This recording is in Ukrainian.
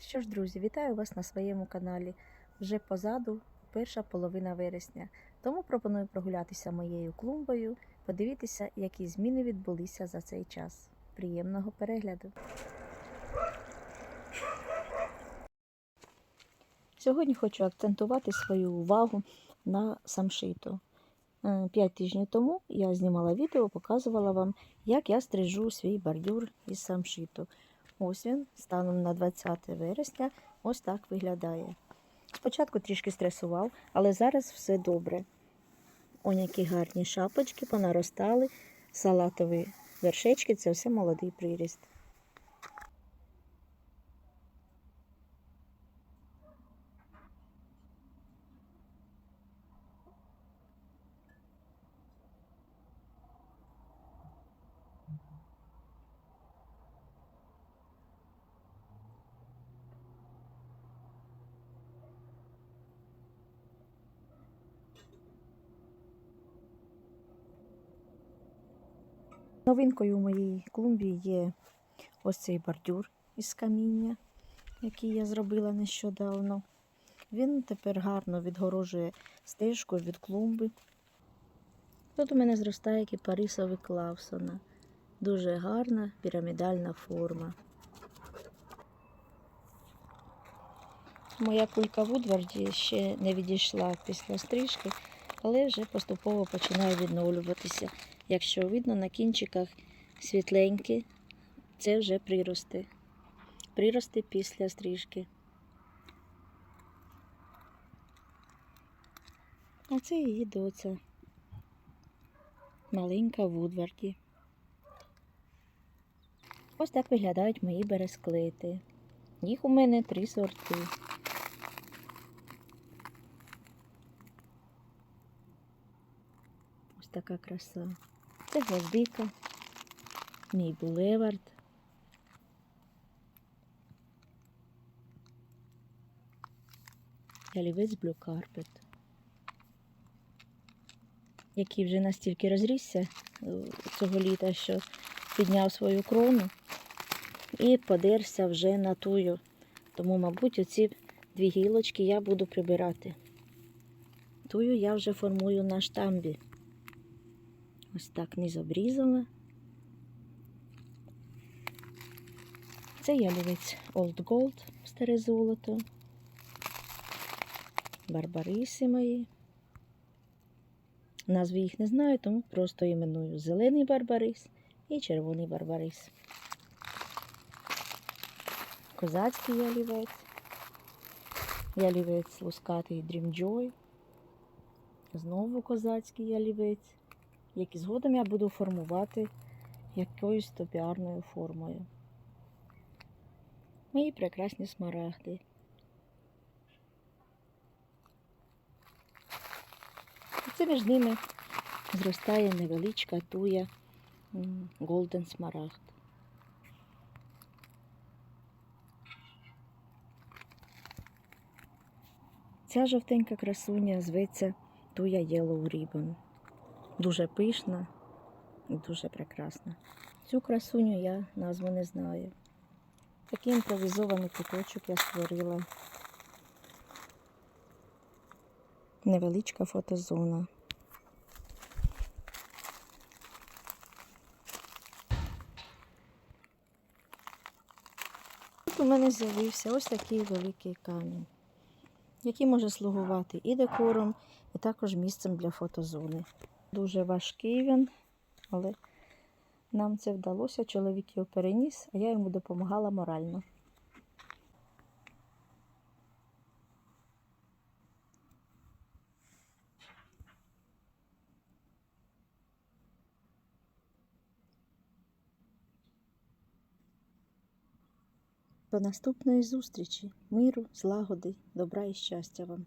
Що ж, друзі, вітаю вас на своєму каналі. Вже позаду перша половина вересня. Тому пропоную прогулятися моєю клумбою, подивитися, які зміни відбулися за цей час. Приємного перегляду! Сьогодні хочу акцентувати свою увагу на самшиту. Е, П'ять тижнів тому я знімала відео, показувала вам, як я стрижу свій бордюр із самшиту. Ось він, станом на 20 вересня, ось так виглядає. Спочатку трішки стресував, але зараз все добре. Ось які гарні шапочки понаростали, салатові вершечки це все молодий приріст. Новинкою у моїй клумбі є ось цей бордюр із каміння, який я зробила нещодавно. Він тепер гарно відгорожує стежку від клумби. Тут у мене зростає кіпарисовий клавсона. Дуже гарна пірамідальна форма. Моя кулька Вудварді ще не відійшла після стрижки, але вже поступово починає відновлюватися. Якщо видно на кінчиках світленькі, це вже прирости. Прирости після стрижки. А це її доця. Маленька Вудварді. Ось так виглядають мої бересклети. Їх у мене три сорти. Ось така краса. Це гвоздика, мій булевард. Ялівець Carpet, який вже настільки розрісся е, цього літа, що підняв свою крону і подерся вже на тую. Тому, мабуть, оці дві гілочки я буду прибирати. Тую я вже формую на штамбі. Ось так низ обрізала. Це ялівець Old Gold, старе золото. Барбариси мої. Назви їх не знаю, тому просто іменую зелений барбарис і червоний барбарис. Козацький ялівець. Ялівець лускатий Dream Joy. Знову козацький ялівець які згодом я буду формувати якоюсь топіарною формою. Мої прекрасні смарагди. І це між ними зростає невеличка туя Голден Смарагд. Ця жовтенька красуня зветься туя Yellow Ribbon дуже пишна і дуже прекрасна. Цю красуню я назву не знаю. Такий імпровізований куточок я створила. Невеличка фотозона. Тут у мене з'явився ось такий великий камінь, який може слугувати і декором, і також місцем для фотозони. Дуже важкий він, але нам це вдалося. Чоловік його переніс, а я йому допомагала морально. До наступної зустрічі, миру, злагоди, добра і щастя вам!